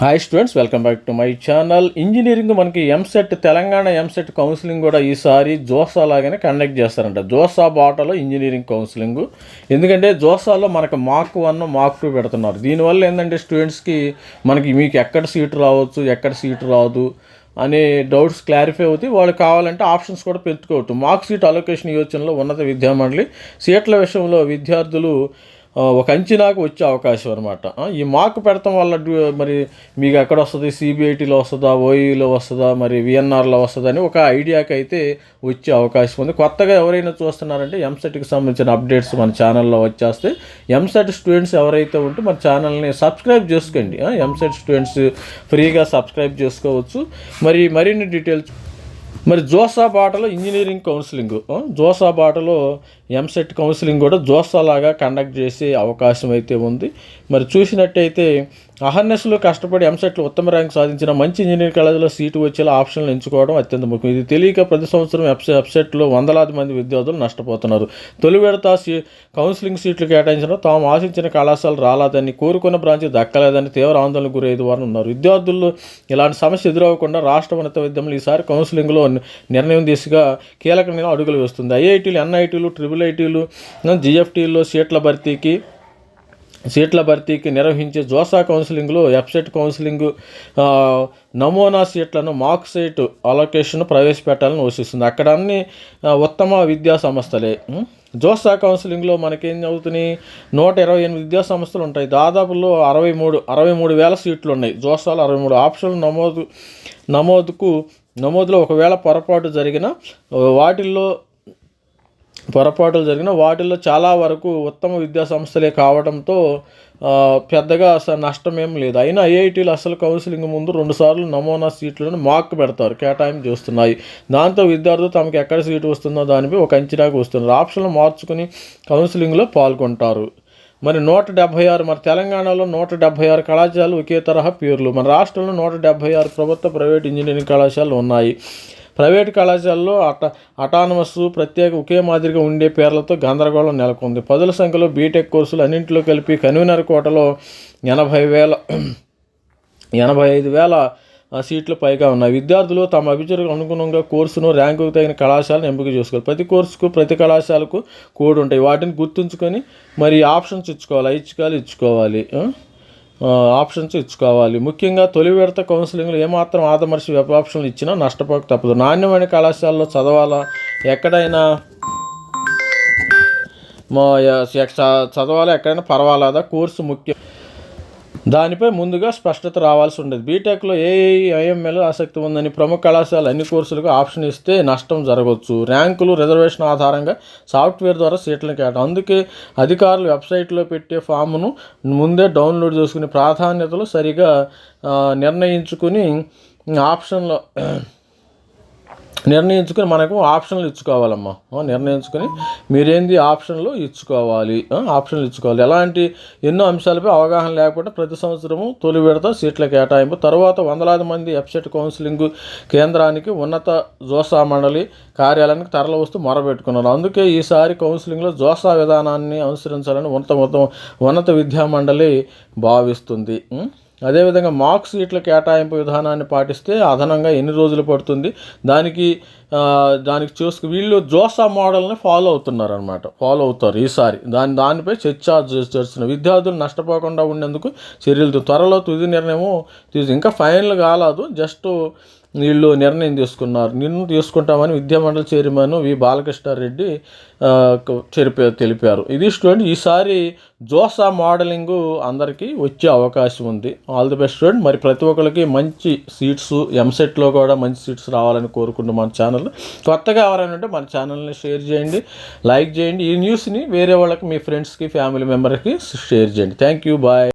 Hi students welcome back to my channel engineering మనకి EAMCET Telangana EAMCET counselling కూడా ఈసారి జోసా లాగానే కండక్ట్ చేస్తారంట. జోసా బాటలో ఇంజనీరింగ్ కౌన్సిలింగ్ ఎందుకంటే జోసాలో మనకు మార్క్ వన్ మార్క్ టూ పెడుతున్నారు. దీనివల్ల ఏంటంటే స్టూడెంట్స్కి మనకి మీకు ఎక్కడ సీట్ రావచ్చు ఎక్కడ సీట్ రాదు అనే డౌట్స్ క్లారిఫై అవుతాయి. వాళ్ళు కావాలంటే ఆప్షన్స్ కూడా పెట్టుకోవచ్చు మార్క్ సీట్ అలొకేషన్ యోచనలో ఉన్నత విద్యామండలి సీట్ల విషయంలో విద్యార్థులు ఒక అంచనాకు వచ్చే అవకాశం అనమాట ఈ మార్క్ పెడతాం వల్ల డ్యూ- మరి మీకు ఎక్కడ వస్తుంది? సిబిఐటీలో వస్తుందా? ఓఈలో వస్తుందా? మరి విఎన్ఆర్లో వస్తుందా అని ఒక ఐడియాకి అయితే వచ్చే అవకాశం ఉంది. కొత్తగా ఎవరైనా చూస్తున్నారంటే ఎంసెట్కి సంబంధించిన అప్డేట్స్ మన ఛానల్లో వచ్చేస్తే ఎంసెట్ స్టూడెంట్స్ ఎవరైతే ఉంటే మన ఛానల్ని సబ్స్క్రైబ్ చేసుకోండి. ఎంసెట్ స్టూడెంట్స్ ఫ్రీగా సబ్స్క్రైబ్ చేసుకోవచ్చు. మరి మరిన్ని డీటెయిల్స్ మరి జోసా బాటలో ఇంజనీరింగ్ కౌన్సిలింగ్ జోసా బాటలో ఎంసెట్ కౌన్సిలింగ్ కూడా జోసాలాగా కండక్ట్ చేసే అవకాశం అయితే ఉంది. మరి చూసినట్టయితే అహర్నెస్లో కష్టపడి ఎంసెట్లో ఉత్తమ ర్యాంక్ సాధించిన మంచి ఇంజనీరింగ్ కాలేజీలో సీటు వచ్చేలా ఆప్షన్లు ఎంచుకోవడం అత్యంత ముఖ్యం. ఇది తెలియక ప్రతి సంవత్సరం ఎప్సె వెబ్సైట్లో వందలాది మంది విద్యార్థులు నష్టపోతున్నారు. తొలి విడత సీ కౌన్సిలింగ్ సీట్లు కేటాయించిన తాము ఆశించిన కళాశాల రాలేదని కోరుకున్న బ్రాంచ్ దక్కలేదని తీవ్ర ఆందోళనకు గురయ్యేది వారు ఉన్నారు. విద్యార్థుల్లో ఇలాంటి సమస్య ఎదురవ్వకుండా రాష్ట్ర ఉన్నత విద్యలు ఈసారి కౌన్సిలింగ్లో నిర్ణయం దిశగా కీలకమైన అడుగులు వేస్తుంది. ఐఐటీలు ఎన్ఐటీలు ట్రిపుల్ ఐటీలు జిఎఫ్టీల్లో సీట్ల భర్తీకి సీట్ల భర్తీకి నిర్వహించే జోసా కౌన్సిలింగ్లో వెబ్సైట్ కౌన్సిలింగ్ నమూనా సీట్లను మార్క్ సైట్ అలొకేషన్ ప్రవేశపెట్టాలని యోచిస్తుంది అక్కడ అన్ని ఉత్తమ విద్యా సంస్థలే. జోసా కౌన్సిలింగ్లో మనకేం అవుతున్నాయి నూట ఇరవై ఎనిమిది విద్యా సంస్థలు ఉంటాయి. దాదాపులో అరవై మూడు అరవై మూడు వేల సీట్లు ఉన్నాయి. జోసాలో అరవై మూడు ఆప్షన్లు నమోదు నమోదుకు నమోదులో ఒకవేళ పొరపాటు జరిగిన వాటిల్లో పొరపాట్లు జరిగిన వాటిల్లో చాలా వరకు ఉత్తమ విద్యా సంస్థలే కావడంతో పెద్దగా అసలు నష్టం ఏం లేదు. అయినా ఐఐటీలు అసలు కౌన్సిలింగ్ ముందు రెండుసార్లు నమూనా సీట్లను మార్క్ పెడతారు కేటాయింపు చేస్తున్నాయి. దాంతో విద్యార్థులు తమకు ఎక్కడ సీటు వస్తుందో దానిపై ఒక అంచనాకు వస్తున్నారు. ఆప్షన్లు మార్చుకుని కౌన్సిలింగ్లో పాల్గొంటారు. మరి నూట డెబ్భై ఆరు మరి తెలంగాణలో నూట డెబ్భై ఆరు కళాశాలలు ఒకే తరహా పేర్లు. మన రాష్ట్రంలో నూట డెబ్భై ఆరు ప్రభుత్వ ప్రైవేట్ ఇంజనీరింగ్ కళాశాలలు ఉన్నాయి. ప్రైవేట్ కళాశాలలో అట అటానమస్ ప్రత్యేక ఒకే మాదిరిగా ఉండే పేర్లతో గందరగోళం నెలకొంది. పదుల సంఖ్యలో బీటెక్ కోర్సులు అన్నింటిలో కలిపి కన్వీనర్ కోటలో ఎనభై వేల ఎనభై ఐదు వేల సీట్లు పైగా ఉన్నాయి. విద్యార్థులు తమ అభిరుచికి అనుగుణంగా కోర్సును ర్యాంకుకు తగిన కళాశాలను ఎంపిక చేసుకోవాలి. ప్రతి కోర్సుకు ప్రతి కళాశాలకు కోడ్ ఉంటాయి. వాటిని గుర్తుంచుకొని మరి ఆప్షన్స్ ఇచ్చుకోవాలి ఇచ్చుకోవాలి. ఇచ్చుకోవాలి ఆప్షన్స్ ఇచ్చుకోవాలి. ముఖ్యంగా తొలి విడత కౌన్సిలింగ్లో ఏమాత్రం ఆదమర్శి వెబ్ ఆప్షన్లు ఇచ్చినా నష్టపోక తప్పదు. నాణ్యమైన కళాశాలలో చదవాలా? ఎక్కడైనా మా చదవాలా? ఎక్కడైనా పర్వాలేదా? కోర్సు ముఖ్యం దానిపై ముందుగా స్పష్టత రావాల్సి ఉండేది. బీటెక్లో ఏ ఐఎంఎల్ ఆసక్తి ఉందని ప్రముఖ కళాశాల అన్ని కోర్సులకు ఆప్షన్ ఇస్తే నష్టం జరగవచ్చు. ర్యాంకులు రిజర్వేషన్ ఆధారంగా సాఫ్ట్వేర్ ద్వారా సీట్లను కేట అందుకే అధికారులు వెబ్సైట్లో పెట్టే ఫామ్ను ముందే డౌన్లోడ్ చేసుకుని ప్రాధాన్యతలు సరిగా నిర్ణయించుకుని ఆప్షన్లో నిర్ణయించుకొని మనకు ఆప్షన్లు ఇచ్చుకోవాలమ్మా. నిర్ణయించుకొని మీరేంది ఆప్షన్లు ఇచ్చుకోవాలి. ఆప్షన్లు ఇచ్చుకోవాలి. ఎలాంటి ఎన్నో అంశాలపై అవగాహన లేకపోతే ప్రతి సంవత్సరము తొలి విడత సీట్ల కేటాయింపు తర్వాత వందలాది మంది ఎఫ్సెట్ కౌన్సిలింగ్ కేంద్రానికి ఉన్నత జోసా మండలి కార్యాలయానికి తరలి వస్తూ మొరబెట్టుకున్నారు. అందుకే ఈసారి కౌన్సిలింగ్లో జోసా విధానాన్ని అనుసరించాలని ఉన్నత ఉన్నత విద్యా మండలి భావిస్తుంది. అదేవిధంగా మార్క్స్ ఇట్ల కేటాయింపు విధానాన్ని పాటిస్తే అదనంగా ఎన్ని రోజులు పడుతుంది? దానికి దానికి చూసుకు వీళ్ళు జోసా మోడల్ని ఫాలో అవుతున్నారు అనమాట ఫాలో అవుతారు ఈసారి. దాని దానిపై చర్చ చేస్తున్న విద్యార్థులు నష్టపోకుండా ఉండేందుకు చర్యలు త్వరలో తుది నిర్ణయం తీసు ఇంకా ఫైనల్ కాలేదు. జస్ట్ వీళ్ళు నిర్ణయం తీసుకున్నారు. నిర్ణయం తీసుకుంటామని విద్యామండలి చైర్మన్ వి బాలకృష్ణారెడ్డి చెరిపే తెలిపారు. ఇది స్టూడెంట్ ఈసారి జోసా మోడలింగ్ అందరికీ వచ్చే అవకాశం ఉంది. All the best student. మరి ప్రతి ఒక్కరికి మంచి సీట్స్ ఎంసెట్లో కూడా మంచి సీట్స్ రావాలని కోరుకుంటూ మన ఛానల్. కొత్తగా ఎవరైనా ఉంటే మన ఛానల్ని షేర్ చేయండి లైక్ చేయండి. ఈ న్యూస్ని వేరే వాళ్ళకి మీ ఫ్రెండ్స్కి ఫ్యామిలీ మెంబర్కి షేర్ చేయండి. Thank you bye.